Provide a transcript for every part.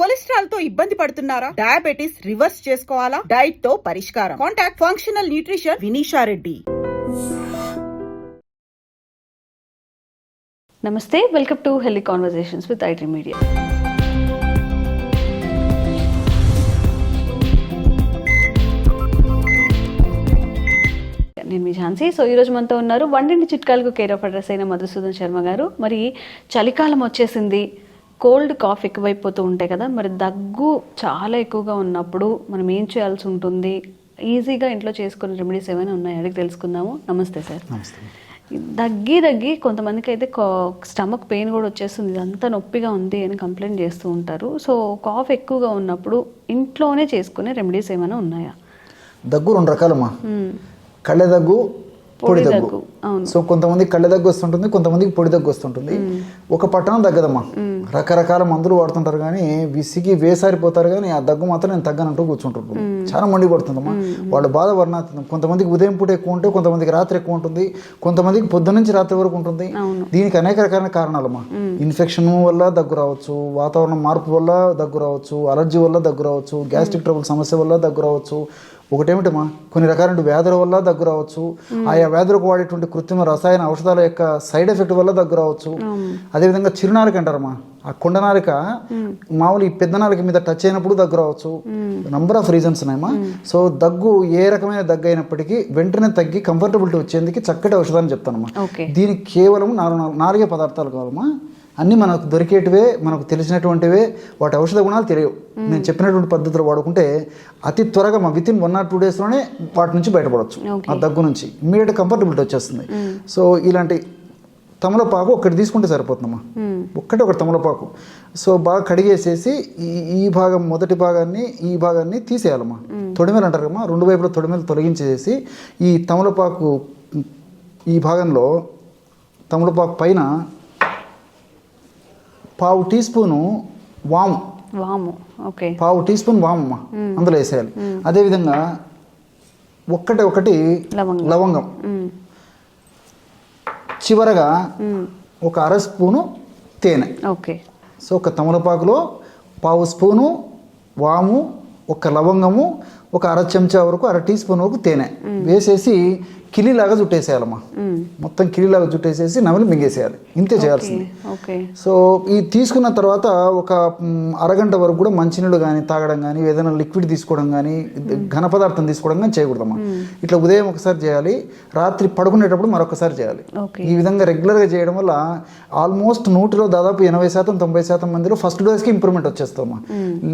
కొలెస్ట్రాల్తో ఇబ్బంది పడుతున్నారా? Diabetes reverse చేసుకోవాలా? డైట్తో పరిష్కారం. Contact functional nutrition Vinisha Reddy నమస్తే welcome to healthy conversations with IT media నేను మీ ఝాన్సీ. సో ఈరోజు మనతో ఉన్నారు వండిన చిట్కాలకు కేర్ ఆఫ్ అడ్రస్ అయిన మధుసూదన్ శర్మ గారు. మరి చలికాలం వచ్చేసింది. కోల్డ్ కాఫ్ ఎక్కువైపోతూ ఉంటాయి కదా మరి దగ్గు చాలా ఎక్కువగా ఉన్నప్పుడు మనం ఏం చేయాల్సి ఉంటుంది? ఈజీగా ఇంట్లో చేసుకునే రెమెడీస్ ఏమైనా ఉన్నాయి? అడిగి తెలుసుకుందాము. నమస్తే సార్. దగ్గి దగ్గి కొంతమందికి అయితే స్టమక్ పెయిన్ కూడా వచ్చేస్తుంది. ఇదంతా నొప్పిగా ఉంది అని కంప్లైంట్ చేస్తూ ఉంటారు. సో కాఫ్ ఎక్కువగా ఉన్నప్పుడు ఇంట్లోనే చేసుకునే రెమెడీస్ ఏమైనా ఉన్నాయా? దగ్గు రెండు రకాలమ్మా. మ్మ్. కళ్ళె దగ్గు పొడి దగ్గు. సో కొంతమంది కళ్ళె దగ్గు వస్తుంటుంది కొంతమందికి పొడి దగ్గు వస్తుంటుంది. ఒక పట్టణం తగ్గదమ్మా. రకరకాల మందులు వాడుతుంటారు కానీ విసిగి వేసారిపోతారు కానీ ఆ దగ్గు మాత్రం నేను తగ్గనంటూ కూర్చుంటారు చాలా మండి పడుతుందమ్మా. వాళ్ళ బాధ వర్ణాతీతం కొంతమందికి ఉదయం పూట ఎక్కువ ఉంటే కొంతమందికి రాత్రి ఎక్కువ ఉంటుంది. కొంతమందికి పొద్దు నుంచి రాత్రి వరకు ఉంటుంది. దీనికి అనేక రకాల కారణాలమ్మా. ఇన్ఫెక్షన్ వల్ల దగ్గు రావచ్చు వాతావరణం మార్పు వల్ల దగ్గు రావచ్చు అలర్జీ వల్ల దగ్గు రావచ్చు గ్యాస్ట్రిక్ ట్రబుల్ సమస్య వల్ల దగ్గు రావచ్చు ఒకటేమిటమ్మా? కొన్ని రకాల వ్యాధుల వల్ల దగ్గు రావచ్చు. ఆయా వ్యాధులకు వాడేటువంటి కృత్రిమ రసాయన ఔషధాల యొక్క సైడ్ ఎఫెక్ట్ వల్ల దగ్గు రావచ్చు. అదేవిధంగా చిరునాలిక అంటారమ్మా. ఆ కొండనాలిక మామూలు ఈ పెద్ద నాలిక మీద టచ్ అయినప్పుడు దగ్గు రావచ్చు. నంబర్ ఆఫ్ రీజన్స్ ఉన్నాయమ్మా. సో దగ్గు ఏ రకమైన దగ్గు అయినప్పటికీ వెంటనే తగ్గి కంఫర్టబిలిటీ వచ్చేందుకు చక్కటి ఔషధాన్ని చెప్తానమ్మా. దీనికి కేవలం నాలుగు నాలుగే పదార్థాలు కావాలమ్మా. అన్నీ మనకు దొరికేటివే మనకు తెలిసినటువంటివే వాటి ఔషధ గుణాలు తెలియవు. నేను చెప్పినటువంటి పద్ధతులు వాడుకుంటే అతి త్వరగా మా within one or two డేస్లోనే వాటి నుంచి బయటపడవచ్చు. ఆ దగ్గు నుంచి. ఇమ్మీడియట్ కంఫర్టబిలిటీ వచ్చేస్తుంది. సో ఇలాంటి తమలపాకు ఒకటి తీసుకుంటే సరిపోతుందమ్మా. ఒక్కటే ఒకటి తమలపాకు. సో బాగా కడిగేసేసి ఈ ఈ భాగం మొదటి భాగాన్ని ఈ భాగాన్ని తీసేయాలమ్మా. తొడిమెలు అంటారు కమ్మా రెండు వైపులా తొడిమెలు తొలగించేసి ఈ తమలపాకు ఈ భాగంలో తమలపాకు పైన పావు టీ స్పూను వాము. వాము ఓకే. పావు టీ స్పూన్ వామమ్మ అందులో వేసేయాలి. అదేవిధంగా ఒక్కటి ఒకటి లవంగం. చివరగా ఒక అర స్పూను తేనె. ఓకే. సో ఒక తమలపాకులో పావు స్పూను వాము ఒక లవంగము ఒక అర చెంచా వరకు అర టీ స్పూన్ వరకు తేనె. వేసేసి కిలీలాగా చుట్టేసేయాలమ్మా మ్మ్. మొత్తం కిలీలాగా చుట్టేసేసి నమిలి మింగేసేయాలి. ఇంతే చేయాల్సింది. సో ఈ తీసుకున్న తర్వాత ఒక అరగంట వరకు కూడా మంచినీళ్ళు కానీ తాగడం కానీ ఏదైనా లిక్విడ్ తీసుకోవడం కానీ ఘన పదార్థం తీసుకోవడం కానీ చేయకూడదమ్మా. ఇట్లా ఉదయం ఒకసారి చేయాలి రాత్రి పడుకునేటప్పుడు మరొకసారి చేయాలి. ఈ విధంగా రెగ్యులర్గా చేయడం వల్ల ఆల్మోస్ట్ నూటిలో దాదాపు ఎనభై శాతం తొంభై శాతం మందిలో ఫస్ట్ డోస్కి ఇంప్రూవ్మెంట్ వచ్చేస్తామా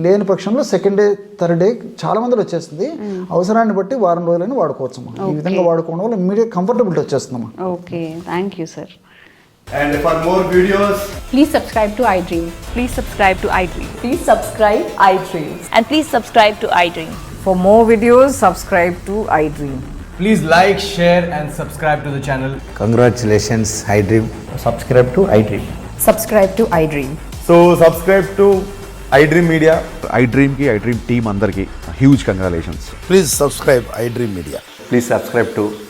లేని పక్షంలో సెకండ్ డే థర్డ్ డే చాలా మందిలో వచ్చేస్తుంది. అవసరాన్ని బట్టి వారం రోజులని వాడుకోవచ్చమ్మా. ఈ విధంగా వాడుకోవడం వల్ల immediate comfortability వచ్చేస్తుందమ్మా okay thank you sir And for more videos, Please subscribe to iDream. Please subscribe to iDream. Please subscribe iDream. And please subscribe to iDream. For more videos, subscribe to iDream. please like, share, and subscribe to the channel. Congratulations, iDream. Subscribe to iDream. Subscribe to iDream. So, subscribe to iDream Media. ఐ డ్రీమ్కి iDream team అందరికీ huge congratulations Please subscribe iDream Media. Please subscribe